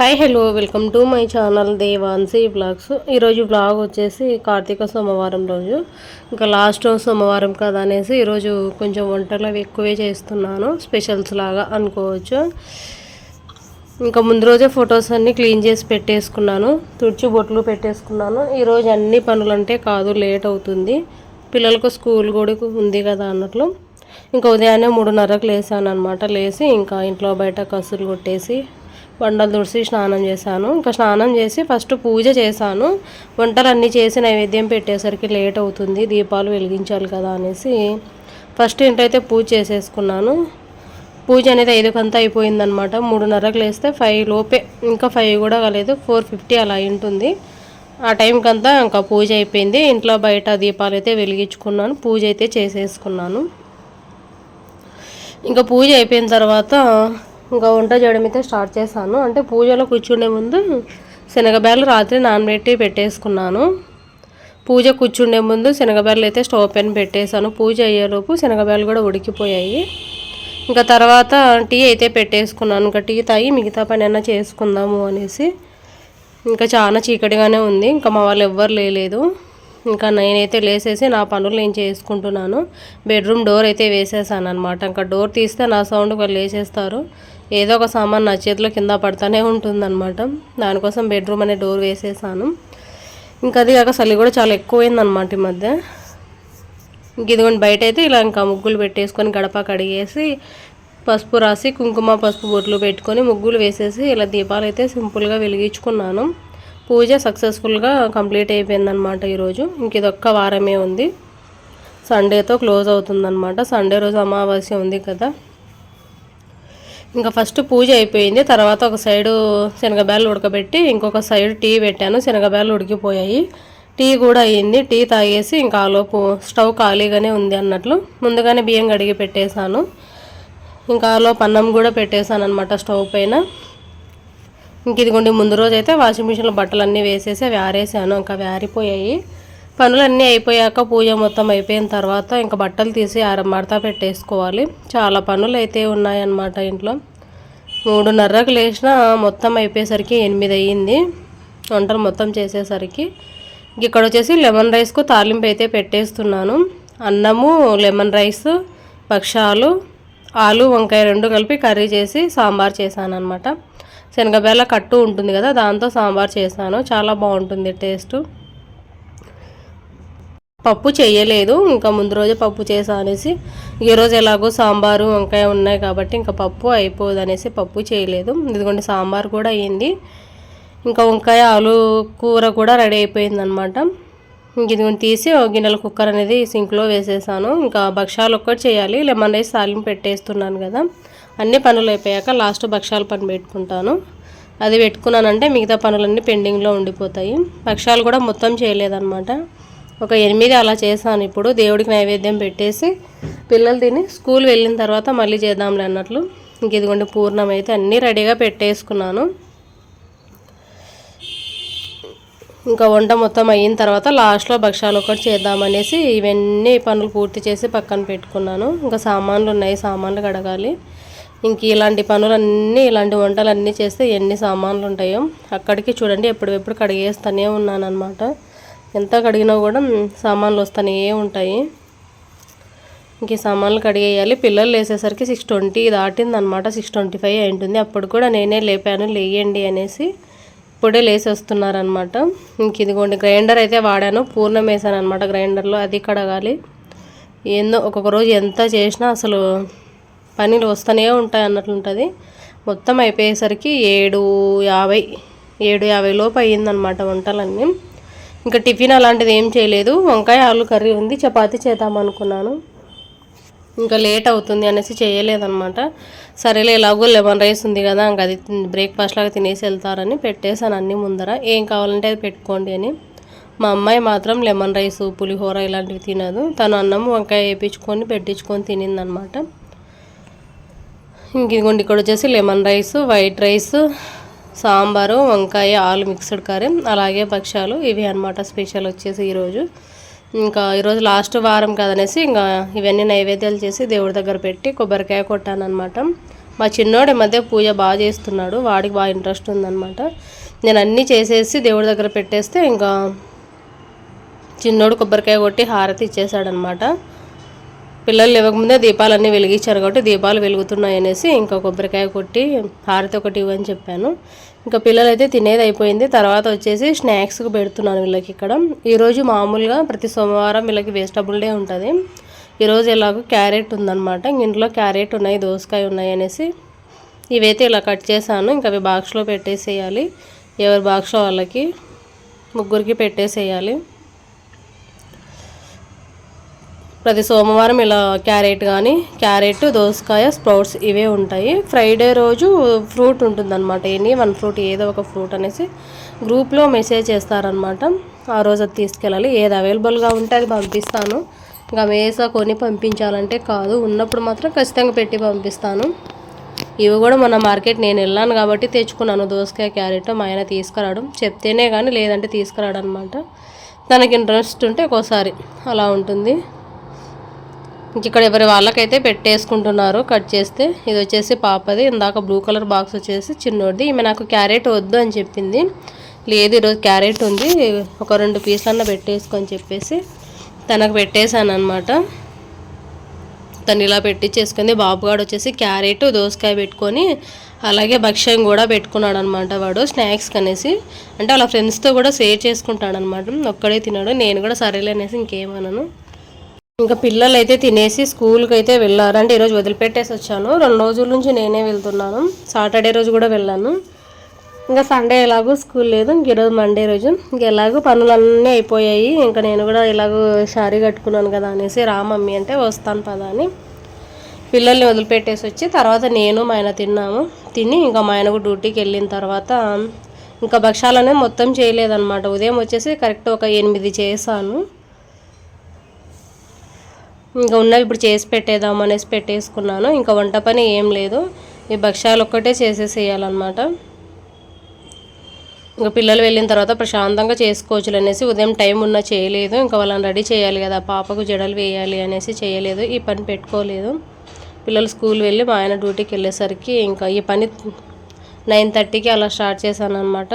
Hi hello welcome to my channel Devanshi vlogs ఈరోజు blog వచ్చేసి కార్తీక సోమవారం రోజు. ఇంకా లాస్ట్ సోమవారం కదా అనేసి ఈరోజు కొంచెం వంటలు అవి ఎక్కువే చేస్తున్నాను. స్పెషల్స్ లాగా అనుకోవచ్చు. ఇంకా ముందు రోజే ఫొటోస్ అన్నీ క్లీన్ చేసి పెట్టేసుకున్నాను. తుడిచి బొట్లు పెట్టేసుకున్నాను. ఈరోజు అన్ని పనులంటే కాదు లేట్ అవుతుంది. పిల్లలకు స్కూల్ కూడా ఉంది కదా అన్నట్లు. ఇంకా ఉదయాన్నే మూడున్నరకు లేసాను అనమాట లేసి ఇంకా ఇంట్లో బయట కసులు కొట్టేసి వండలు తుడిసి స్నానం చేశాను. ఇంకా స్నానం చేసి ఫస్ట్ పూజ చేశాను. వంటలు అన్నీ చేసి నైవేద్యం పెట్టేసరికి లేట్ అవుతుంది. దీపాలు వెలిగించాలి కదా అనేసి ఫస్ట్ ఏంటైతే పూజ చేసేసుకున్నాను. పూజ అనేది ఐదుకంతా అయిపోయిందనమాట మూడున్నరకు లేస్తే ఫైవ్ లోపే. ఇంకా ఫైవ్ కూడా కాలేదు. ఫోర్ ఫిఫ్టీ అలా ఉంటుంది ఆ టైంకంతా ఇంకా పూజ అయిపోయింది. ఇంట్లో బయట దీపాలు అయితే వెలిగించుకున్నాను. పూజ అయితే చేసేసుకున్నాను. ఇంకా పూజ అయిపోయిన తర్వాత ఇంకా వంట చేయడం అయితే స్టార్ట్ చేశాను. అంటే పూజలో కూర్చునే ముందు శనగబ్యాలు రాత్రి నానబెట్టి పెట్టేసుకున్నాను. పూజ కూర్చుండే ముందు శనగబ్యాలు అయితే స్టవ్ పైన పెట్టేశాను. పూజ అయ్యేలోపు శనగబ్యాలు కూడా ఉడికిపోయాయి. ఇంకా తర్వాత టీ అయితే పెట్టేసుకున్నాను. ఇంకా టీ తాగి మిగతా పని అయినా చేసుకుందాము అనేసి. ఇంకా చాలా చీకటిగానే ఉంది. ఇంకా మా వాళ్ళు ఎవ్వరు లేలేదు. ఇంకా నేనైతే లేసేసి నా పనులు నేను చేసుకుంటున్నాను. బెడ్రూమ్ డోర్ అయితే వేసేసాను అనమాట ఇంకా డోర్ తీస్తే నా సౌండ్ వాళ్ళు లేచేస్తారు. ఏదో ఒక సామాన్ నా చేతిలో కింద పడుతూనే ఉంటుందన్నమాట. దానికోసం బెడ్రూమ్ అనే డోర్ వేసేసాను. ఇంకా అది కాక చలి కూడా చాలా ఎక్కువైందనమాట ఈ మధ్య. ఇంక ఇదిగోండి బయట అయితే ఇలా ఇంకా ముగ్గులు పెట్టేసుకొని గడప కడిగేసి పసుపు రాసి కుంకుమ పసుపు బొట్లు పెట్టుకొని ముగ్గులు వేసేసి ఇలా దీపాలు అయితే సింపుల్గా వెలిగించుకున్నాను. పూజ సక్సెస్ఫుల్గా కంప్లీట్ అయిపోయిందనమాట ఈరోజు. ఇంక ఇదొక్క వారమే ఉంది. సండేతో క్లోజ్ అవుతుందన్నమాట. సండే రోజు అమావాస్య ఉంది కదా. ఇంకా ఫస్ట్ పూజ అయిపోయింది. తర్వాత ఒక సైడు శనగబ్యాలు ఉడకబెట్టి ఇంకొక సైడ్ టీ పెట్టాను. శనగబ్యాలు ఉడికిపోయాయి. టీ కూడా అయ్యింది. టీ తాగేసి ఇంకా ఆలోపు స్టవ్ ఖాళీగానే ఉంది అన్నట్లు. ముందుగానే బియ్యం కడిగి పెట్టేశాను. ఇంకా ఆలోపు అన్నం కూడా పెట్టేశాను అనమాట స్టవ్ పైన. ఇంక ఇదిగోండి ముందు రోజు అయితే వాషింగ్ మిషన్లో బట్టలు అన్నీ వేసేసి అవి ఆరేసాను. ఇంకా అవి ఆరిపోయాయి. పనులన్నీ అయిపోయాక పూజ మొత్తం అయిపోయిన తర్వాత ఇంకా బట్టలు తీసి ఆర మడత పెట్టేసుకోవాలి. చాలా పనులు అయితే ఉన్నాయన్నమాట ఇంట్లో. మూడున్నరకు లేచిన మొత్తం అయిపోయేసరికి ఎనిమిది అయ్యింది. వంటలు మొత్తం చేసేసరికి ఇక్కడ వచ్చేసి లెమన్ రైస్కు తాలింపు అయితే పెట్టేస్తున్నాను. అన్నము లెమన్ రైస్ పక్షాలు ఆలు వంకాయ రెండు కలిపి కర్రీ చేసి సాంబార్ చేశాను అనమాట శనగబేల కట్టు ఉంటుంది కదా దాంతో సాంబార్ చేశాను. చాలా బాగుంటుంది టేస్ట్. పప్పు చేయలేదు. ఇంకా ముందు రోజే పప్పు చేసా అనేసి ఈరోజు ఎలాగో సాంబారు వంకాయ ఉన్నాయి కాబట్టి ఇంకా పప్పు అయిపోదు అనేసి పప్పు చేయలేదు. ఇదిగోండి సాంబార్ కూడా అయ్యింది ఇంకా వంకాయ ఆలు కూర కూడా రెడీ అయిపోయింది అనమాట ఇదిగోండి తీసి గిన్నెల కుక్కర్ అనేది సింక్లో వేసేసాను. ఇంకా భక్షాలు ఒక్కటి చేయాలి. లెమన్ రైస్ తాలింపు పెట్టేస్తున్నాను కదా. అన్ని పనులు అయిపోయాక లాస్ట్ భక్షాలు పని పెట్టుకుంటాను. అది పెట్టుకున్నానంటే మిగతా పనులన్నీ పెండింగ్లో ఉండిపోతాయి. భక్షాలు కూడా మొత్తం చేయలేదన్నమాట ఒక ఎనిమిది అలా చేశాను ఇప్పుడు. దేవుడికి నైవేద్యం పెట్టేసి పిల్లలు తిని స్కూల్ వెళ్ళిన తర్వాత మళ్ళీ చేద్దాంలే అన్నట్లు. ఇంక ఇదిగోండి పూర్ణం అయితే అన్నీ రెడీగా పెట్టేసుకున్నాను. ఇంకా వంట మొత్తం అయిన తర్వాత లాస్ట్లో భక్షాలు ఒకటి చేద్దామనేసి ఇవన్నీ పనులు పూర్తి చేసి పక్కన పెట్టుకున్నాను. ఇంకా సామాన్లు ఉన్నాయి సామాన్లు కడగాలి. ఇంక ఇలాంటి పనులన్నీ ఇలాంటి వంటలు అన్నీ చేస్తే ఎన్ని సామాన్లు ఉంటాయో అక్కడికి చూడండి ఎప్పుడెప్పుడు కడిగేస్తూనే ఉన్నాను అనమాట ఎంత కడిగినా కూడా సామాన్లు వస్తూనే ఉంటాయి. ఇంక సామాన్లు కడిగేయాలి. పిల్లలు లేసేసరికి సిక్స్ ట్వంటీ దాటింది అనమాట సిక్స్ ట్వంటీ ఫైవ్ అయింటుంది. అప్పుడు కూడా నేనే లేపాను. లేయండి అనేసి ఇప్పుడే లేసి వస్తున్నారనమాట ఇంక ఇదిగోండి గ్రైండర్ అయితే వాడాను. పూర్ణం వేసాను అనమాట గ్రైండర్లో. అది కడగాలి. ఏందో ఒక్కొక్క రోజు ఎంత చేసినా అసలు పనులు వస్తూనే ఉంటాయి అన్నట్లుంటుంది మొత్తం అయిపోయేసరికి ఏడు యాభై ఏడు యాభై లోపు అయ్యిందనమాట వంటలన్నీ. ఇంకా టిఫిన్ అలాంటిది ఏం చేయలేదు. వంకాయ ఆలు కర్రీ ఉంది. చపాతి చేద్దామనుకున్నాను ఇంకా లేట్ అవుతుంది అనేసి చేయలేదనమాట సరేలే ఎలాగో లెమన్ రైస్ ఉంది కదా ఇంకా అది బ్రేక్ఫాస్ట్ లాగా తినేసి వెళ్తారని పెట్టేశాను అన్ని ముందర. ఏం కావాలంటే అది పెట్టుకోండి అని. మా అమ్మాయి మాత్రం లెమన్ రైస్ పులిహోర ఇలాంటివి తినదు. తను అన్నం వంకాయ వేయించుకొని పెట్టించుకొని తినిందనమాట ఇంక ఇదిగోండి ఇక్కడ వచ్చేసి lemon rice white rice sambar వంకాయ ఆలు మిక్స్డ్ కర్రీ అలాగే భక్ష్యాలు. ఇవి అనమాట స్పెషల్ వచ్చేసి ఈరోజు. ఇంకా ఈరోజు లాస్ట్ వారం కదనేసి ఇంకా ఇవన్నీ నైవేద్యాలు చేసి దేవుడి దగ్గర పెట్టి కొబ్బరికాయ కొట్టాను అనమాట మా చిన్నోడు మధ్య పూజ బాగా చేస్తున్నాడు వాడికి బాగా ఇంట్రెస్ట్ ఉందన్నమాట. నేను అన్నీ చేసేసి దేవుడి దగ్గర పెట్టేస్తే ఇంకా చిన్నోడు కొబ్బరికాయ కొట్టి హారతి ఇచ్చేసాడనమాట పిల్లలు ఇవ్వకముందే దీపాలన్నీ వెలిగించారు కాబట్టి దీపాలు వెలుగుతున్నాయి అనేసి ఇంకా కొబ్బరికాయ కొట్టి హారతి ఒకటి ఇవ్వని చెప్పాను. ఇంకా పిల్లలైతే తినేది అయిపోయింది. తర్వాత వచ్చేసి స్నాక్స్కి పెడుతున్నాను వీళ్ళకి ఇక్కడ. ఈరోజు మామూలుగా ప్రతి సోమవారం వీళ్ళకి వెజిటబుల్ డే ఉంటుంది. ఈరోజు ఎలాగో క్యారెట్ ఉందన్నమాట. ఇంట్లో క్యారెట్ ఉన్నాయి దోసకాయ ఉన్నాయి అనేసి ఇవైతే ఇలా కట్ చేశాను. ఇంకా అవి బాక్స్లో పెట్టేసేయాలి. ఎవరి బాక్స్లో వాళ్ళకి ముగ్గురికి పెట్టేసేయాలి. ప్రతి సోమవారం ఇలా క్యారెట్ కానీ క్యారెట్ దోసకాయ స్ప్రౌట్స్ ఇవే ఉంటాయి. ఫ్రైడే రోజు ఫ్రూట్ ఉంటుందన్నమాట. ఎనీ వన్ ఫ్రూట్ ఏదో ఒక ఫ్రూట్ అనేసి గ్రూప్లో మెసేజ్ చేస్తారనమాట ఆ రోజు అది తీసుకెళ్ళాలి. ఏది అవైలబుల్గా ఉంటే అది పంపిస్తాను. ఇంకా మేసా కొని పంపించాలంటే కాదు. ఉన్నప్పుడు మాత్రం ఖచ్చితంగా పెట్టి పంపిస్తాను. ఇవి కూడా మన మార్కెట్ నేను వెళ్ళాను కాబట్టి తెచ్చుకున్నాను. దోసకాయ క్యారెట్ మా ఆయన తీసుకురావడం చెప్తేనే కానీ లేదంటే తీసుకురాడు అనమాట తనకి ఇంట్రెస్ట్ ఉంటే ఒక్కోసారి అలా ఉంటుంది. ఇక్కడ ఎవరి వాళ్ళకైతే పెట్టేసుకుంటున్నారు కట్ చేస్తే ఇది వచ్చేసి పాపది. ఇందాక బ్లూ కలర్ బాక్స్ వచ్చేసి చిన్నోడిది. ఈమె నాకు క్యారెట్ వద్దు అని చెప్పింది. లేదు ఈరోజు క్యారెట్ ఉంది. ఒక రెండు పీసులన్నా పెట్టేసుకొని చెప్పేసి తనకు పెట్టేశాను అనమాట తను ఇలా పెట్టించేసుకుంది బాబుగాడు వచ్చేసి క్యారెట్ దోసకాయ పెట్టుకొని అలాగే భక్ష్యం కూడా పెట్టుకున్నాడు అనమాట వాడు స్నాక్స్ కనేసి. అంటే వాళ్ళ ఫ్రెండ్స్తో కూడా షేర్ చేసుకుంటాడు అనమాట ఒక్కడే తిన్నాడు నేను కూడా సరేలే అనేసి ఇంకేమనను ఇంకా పిల్లలు అయితే తినేసి స్కూల్కి అయితే వెళ్ళారు. అంటే ఈరోజు వదిలిపెట్టేసి వచ్చాను. రెండు రోజుల నుంచి నేనే వెళ్తున్నాను. సాటర్డే రోజు కూడా వెళ్ళాను. ఇంకా సండే ఎలాగో స్కూల్ లేదు. ఇంక ఈరోజు మండే రోజు. ఇంక ఎలాగో పనులన్నీ అయిపోయాయి. ఇంకా నేను కూడా ఎలాగో శారీ కట్టుకున్నాను కదా అనేసి రా మమ్మీ అంటే వస్తాను పదా అని పిల్లల్ని వదిలిపెట్టేసి వచ్చి తర్వాత నేను మా ఆయన తిన్నాము. తిని ఇంకా మా ఆయనకు డ్యూటీకి వెళ్ళిన తర్వాత ఇంకా భక్షాలనే మొత్తం చేయలేదన్నమాట. ఉదయం వచ్చేసి కరెక్ట్ ఒక ఎనిమిది చేశాను. ఇంకా ఉన్నవి ఇప్పుడు చేసి పెట్టేద్దాం అనేసి పెట్టేసుకున్నాను. ఇంకా వంట పని ఏం లేదు. ఈ భక్ష్యాలు ఒక్కటే చేసేసేయాలన్నమాట. ఇంకా పిల్లలు వెళ్ళిన తర్వాత ప్రశాంతంగా చేసుకోవచ్చు అనేసి ఉదయం టైం ఉన్నా చేయలేదు. ఇంకా వాళ్ళని రెడీ చేయాలి కదా పాపకు జడలు వేయాలి అనేసి చేయలేదు. ఈ పని పెట్టుకోలేదు. పిల్లలు స్కూల్ వెళ్ళి మా ఆయన డ్యూటీకి వెళ్ళేసరికి ఇంకా ఈ పని నైన్ థర్టీకి అలా స్టార్ట్ చేశాను అనమాట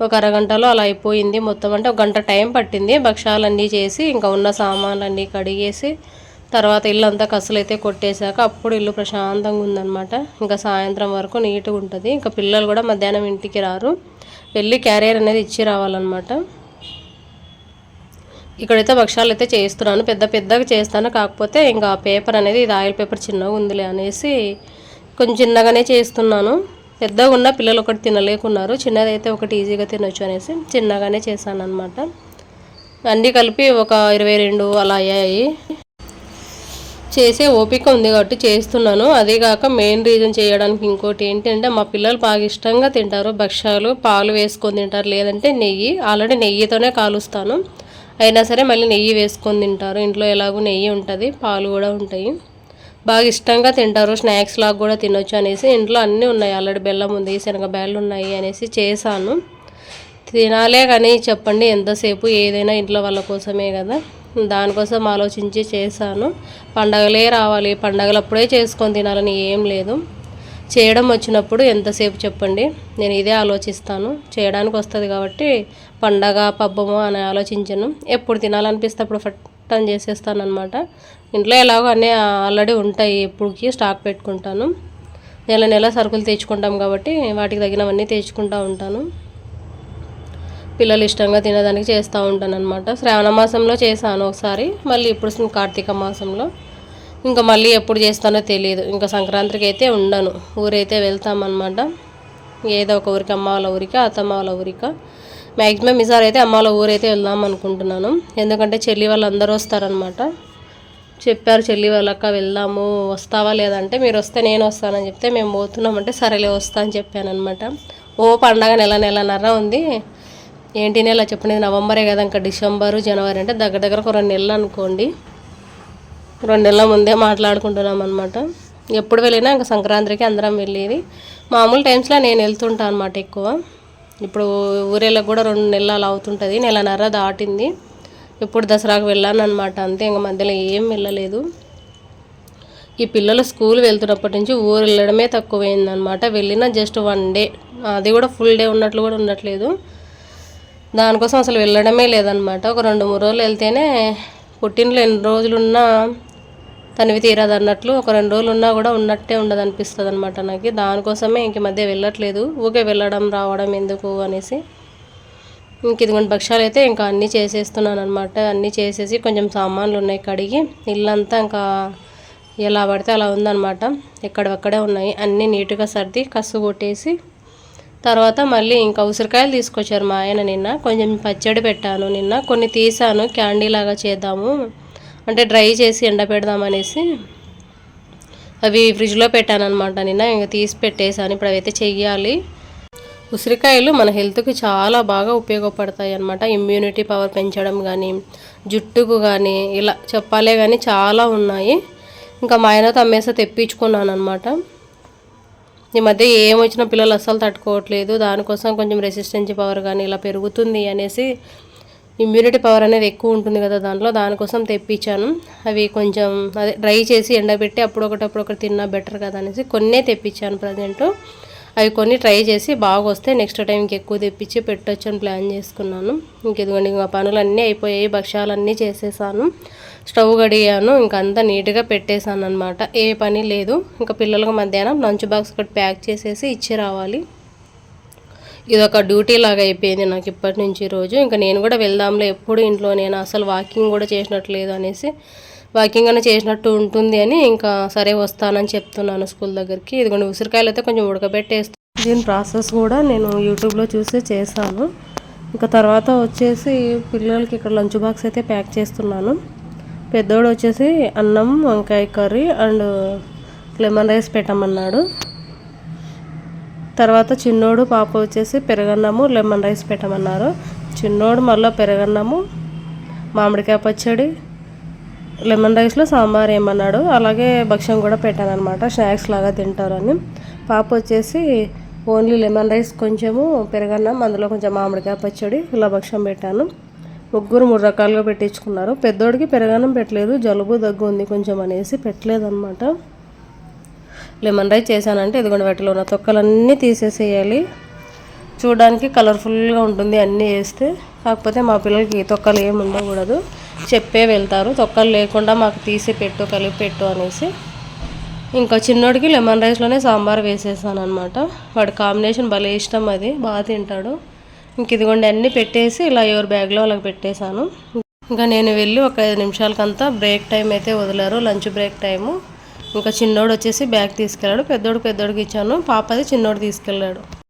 ఒక అరగంటలో అలా అయిపోయింది. మొత్తం అంటే ఒక గంట టైం పట్టింది. భక్షాలన్నీ చేసి ఇంకా ఉన్న సామాన్లన్నీ కడిగేసి తర్వాత ఇల్లు అంతా కసలైతే కొట్టేశాక అప్పుడు ఇల్లు ప్రశాంతంగా ఉందన్నమాట. ఇంకా సాయంత్రం వరకు నీట్గా ఉంటుంది. ఇంకా పిల్లలు కూడా మధ్యాహ్నం ఇంటికి రారు. వెళ్ళి క్యారియర్ అనేది ఇచ్చి రావాలన్నమాట. ఇక్కడైతే భక్షాలు అయితే చేస్తున్నాను పెద్ద పెద్దగా చేస్తాను. కాకపోతే ఇంకా పేపర్ అనేది ఇది ఆయిల్ పేపర్ చిన్నగా ఉందిలే అనేసి కొంచెం చిన్నగానే చేస్తున్నాను. పెద్దగా ఉన్న పిల్లలు ఒకటి తినలేకున్నారు. చిన్నదైతే ఒకటి ఈజీగా తినొచ్చు అనేసి చిన్నగానే చేశాను అనమాట అన్నీ కలిపి ఒక ఇరవై రెండు అలా అయ్యాయి. చేసే ఓపిక ఉంది కాబట్టి చేస్తున్నాను. అదేగాక మెయిన్ రీజన్ చేయడానికి ఇంకోటి ఏంటంటే మా పిల్లలు బాగా ఇష్టంగా తింటారు. భక్ష్యాలు పాలు వేసుకొని తింటారు. లేదంటే నెయ్యి ఆల్రెడీ నెయ్యితోనే కాలుస్తాను. అయినా సరే మళ్ళీ నెయ్యి వేసుకొని తింటారు. ఇంట్లో ఎలాగో నెయ్యి ఉంటుంది పాలు కూడా ఉంటాయి. బాగా ఇష్టంగా తింటారు. స్నాక్స్ లాగా కూడా తినొచ్చు అనేసి ఇంట్లో అన్నీ ఉన్నాయి. ఆల్రెడీ బెల్లం ఉంది శనగబ్యాళ్ళు ఉన్నాయి అనేసి చేశాను. తినాలే కానీ చెప్పండి ఎంతసేపు ఏదైనా ఇంట్లో వాళ్ళ కోసమే కదా. దానికోసం ఆలోచించి చేశాను. పండగలే రావాలి. పండగలప్పుడే చేసుకొని తినాలని ఏం లేదు. చేయడం వచ్చినప్పుడు ఎంతసేపు చెప్పండి. నేను ఇదే ఆలోచిస్తాను. చేయడానికి వస్తుంది కాబట్టి పండగ పబ్బము అని ఆలోచించను. ఎప్పుడు తినాలనిపిస్తే అప్పుడు ఫట్ ఫట్టని చేసేస్తాను అనమాట ఇంట్లో ఎలాగో అన్నీ ఆల్రెడీ ఉంటాయి ఎప్పుడుకి స్టాక్ పెట్టుకుంటాను. నెల నెల సరుకులు తెచ్చుకుంటాం కాబట్టి వాటికి తగినవన్నీ తెచ్చుకుంటూ ఉంటాను. పిల్లలు ఇష్టంగా తినడానికి చేస్తూ ఉంటాను అనమాట శ్రావణ మాసంలో చేశాను ఒకసారి మళ్ళీ ఇప్పుడు కార్తీక మాసంలో. ఇంకా మళ్ళీ ఎప్పుడు చేస్తానో తెలియదు. ఇంకా సంక్రాంతికి అయితే ఉండను. ఊరైతే వెళ్తామన్నమాట. ఏదో ఒక ఊరికి అమ్మ వాళ్ళ ఊరిక అత్తమ్మ వాళ్ళ ఊరిక. మ్యాక్సిమం ఈసారి అయితే అమ్మ వాళ్ళ ఊరైతే వెళ్దాం అనుకుంటున్నాను. ఎందుకంటే చెల్లి వాళ్ళు అందరూ వస్తారనమాట చెప్పారు చెల్లి వాళ్ళక్క వెళ్దాము వస్తావా లేదంటే మీరు వస్తే నేను వస్తానని చెప్తే మేము పోతున్నామంటే సరేలే వస్తా అని చెప్పానమాట ఓ పండగ నెల నెలన్నర ఉంది. ఏంటి నెల చెప్పండి. నవంబరే కదా ఇంకా డిసెంబరు జనవరి అంటే దగ్గర దగ్గర ఒక రెండు నెలలు అనుకోండి. రెండు నెలల ముందే మాట్లాడుకుంటున్నాం అనమాట ఎప్పుడు వెళ్ళినా ఇంకా సంక్రాంతికి అందరం వెళ్ళేది. మామూలు టైమ్స్లో నేను వెళ్తుంటాను అనమాట ఎక్కువ. ఇప్పుడు ఊరేళ్ళకి కూడా రెండు నెలలు అలా అవుతుంటుంది నెలన్నర దాటింది. ఇప్పుడు దసరాకు వెళ్ళాను అనమాట అంతే ఇంకా మధ్యలో ఏం వెళ్ళలేదు. ఈ పిల్లలు స్కూల్ వెళ్తున్నప్పటి నుంచి ఊరు వెళ్ళడమే తక్కువైందనమాట వెళ్ళిన జస్ట్ వన్ డే. అది కూడా ఫుల్ డే ఉన్నట్లు కూడా ఉండట్లేదు. దానికోసం అసలు వెళ్ళడమే లేదనమాట ఒక రెండు మూడు రోజులు వెళ్తేనే పుట్టినలో ఎన్ని రోజులు ఉన్నా తనివి తీరదు అన్నట్లు ఒక రెండు రోజులు ఉన్నా కూడా ఉన్నట్టే ఉండదు అనిపిస్తుంది అనమాట నాకు. దానికోసమే ఇంక మధ్య వెళ్ళట్లేదు. ఊకే వెళ్ళడం రావడం ఎందుకు అనేసి. ఇంక ఇదిగోండి భక్షాలు అయితే ఇంకా అన్నీ చేసేస్తున్నాను అనమాట అన్నీ చేసేసి కొంచెం సామాన్లు ఉన్నాయి కడిగి ఇల్లంతా ఇంకా ఎలా పడితే అలా ఉందన్నమాట. ఎక్కడక్కడే ఉన్నాయి. అన్నీ నీట్గా సర్ది కసు కొట్టేసి తర్వాత మళ్ళీ ఇంకా ఉసిరికాయలు తీసుకొచ్చారు మా ఆయన నిన్న. కొంచెం పచ్చడి పెట్టాను నిన్న. కొన్ని తీసాను. క్యాండీ లాగా చేద్దాము. అంటే డ్రై చేసి ఎండపెడదామనేసి అవి ఫ్రిడ్జ్లో పెట్టాను అనమాట నిన్న. ఇంకా తీసి పెట్టేశాను. ఇప్పుడు అవైతే చెయ్యాలి. ఉసిరికాయలు మన హెల్త్కి చాలా బాగా ఉపయోగపడతాయి అనమాట ఇమ్యూనిటీ పవర్ పెంచడం కానీ జుట్టుకు కానీ ఇలా చెప్పాలే కానీ చాలా ఉన్నాయి. ఇంకా మా ఆయనతో అమ్మేసా తెప్పించుకున్నాను అనమాట ఈ మధ్య ఏమొచ్చినా పిల్లలు అస్సలు తట్టుకోవట్లేదు. దానికోసం కొంచెం రెసిస్టెన్స్ పవర్ కానీ ఇలా పెరుగుతుంది అనేసి ఇమ్యూనిటీ పవర్ అనేది ఎక్కువ ఉంటుంది కదా దాంట్లో దానికోసం తెప్పించాను. అవి కొంచెం అదే డ్రై చేసి ఎండబెట్టి అప్పుడు ఒకటి అప్పుడు ఒకటి తిన్నా బెటర్ కదా అనేసి కొన్నే తెప్పించాను ప్రజెంట్ అవి కొన్ని ట్రై చేసి బాగా వస్తే నెక్స్ట్ టైంకి ఎక్కువ తెప్పించి పెట్టొచ్చు అని ప్లాన్ చేసుకున్నాను. ఇంక ఇదిగోండి ఇంకా పనులన్నీ అయిపోయాయి భక్ష్యాలన్నీ చేసేసాను. స్టవ్ గడిగాను ఇంకా అంతా నీట్గా పెట్టేశాను అనమాట ఏ పని లేదు. ఇంకా పిల్లలకు మధ్యాహ్నం లంచ్ బాక్స్ ఒకటి ప్యాక్ చేసేసి ఇచ్చి రావాలి. ఇది ఒక డ్యూటీ లాగా అయిపోయింది నాకు ఇప్పటి నుంచి రోజు. ఇంకా నేను కూడా వెళ్దాంలే ఎప్పుడు ఇంట్లో నేను అసలు వాకింగ్ కూడా చేసినట్లేదు అనేసి వాకింగ్ అని చేసినట్టు ఉంటుంది అని ఇంకా సరే వస్తానని చెప్తున్నాను స్కూల్ దగ్గరికి. ఇదిగోండి ఉసిరికాయలు అయితే కొంచెం ఉడకబెట్టేస్తాను దీని ప్రాసెస్ కూడా నేను యూట్యూబ్లో చూసి చేశాను. ఇంకా తర్వాత వచ్చేసి పిల్లలకి ఇక్కడ లంచ్ బాక్స్ అయితే ప్యాక్ చేస్తున్నాను. పెద్దోడు వచ్చేసి అన్నం వంకాయ కర్రీ అండ్ లెమన్ రైస్ పెట్టమన్నాడు. తర్వాత చిన్నోడు పాప వచ్చేసి పెరగన్నము లెమన్ రైస్ పెట్టమన్నారు. చిన్నోడు మళ్ళీ పెరగన్నము మామిడికాయ పచ్చడి లెమన్ రైస్లో సాంబార్ ఏమన్నాడు. అలాగే భక్ష్యం కూడా పెట్టాను అనమాట స్నాక్స్ లాగా తింటారని పాప వచ్చేసి ఓన్లీ లెమన్ రైస్ కొంచెము పెరగన్నం అందులో కొంచెం మామిడికాయ పచ్చడి ఇలా భక్ష్యం పెట్టాను. ముగ్గురు మూడు రకాలుగా పెట్టించుకున్నారు. పెద్దోడికి పెరగన్నం పెట్టలేదు జలుబు దగ్గు ఉంది కొంచెం అనేసి పెట్టలేదు అనమాట లెమన్ రైస్ చేశానంటే ఇదిగోండి వాటిలో ఉన్న తొక్కలన్నీ తీసేసేయాలి. చూడడానికి కలర్ఫుల్గా ఉంటుంది అన్నీ వేస్తే. కాకపోతే మా పిల్లలకి తొక్కలు ఏమి ఉండకూడదు. చెప్పే వెళ్తారు. తొక్కలు లేకుండా మాకు తీసి పెట్టు కలిపి పెట్టు అనేసి. ఇంకా చిన్నోడికి లెమన్ రైస్లోనే సాంబార్ వేసేసాను అనమాట వాడి కాంబినేషన్ భలే ఇష్టం అది. బాగా తింటాడు. ఇంక ఇదిగోండి అన్నీ పెట్టేసి ఇలా ఎవరి బ్యాగ్లో వాళ్ళకి పెట్టేశాను. ఇంకా నేను వెళ్ళి ఒక ఐదు నిమిషాలకంతా బ్రేక్ టైం అయితే వదిలారు. Lunch break time. ఇంకా చిన్నోడు వచ్చేసి బ్యాగ్ తీసుకెళ్ళాడు. పెద్దోడు పెద్దోడికి ఇచ్చాను. పాపది చిన్నోడు తీసుకెళ్ళాడు.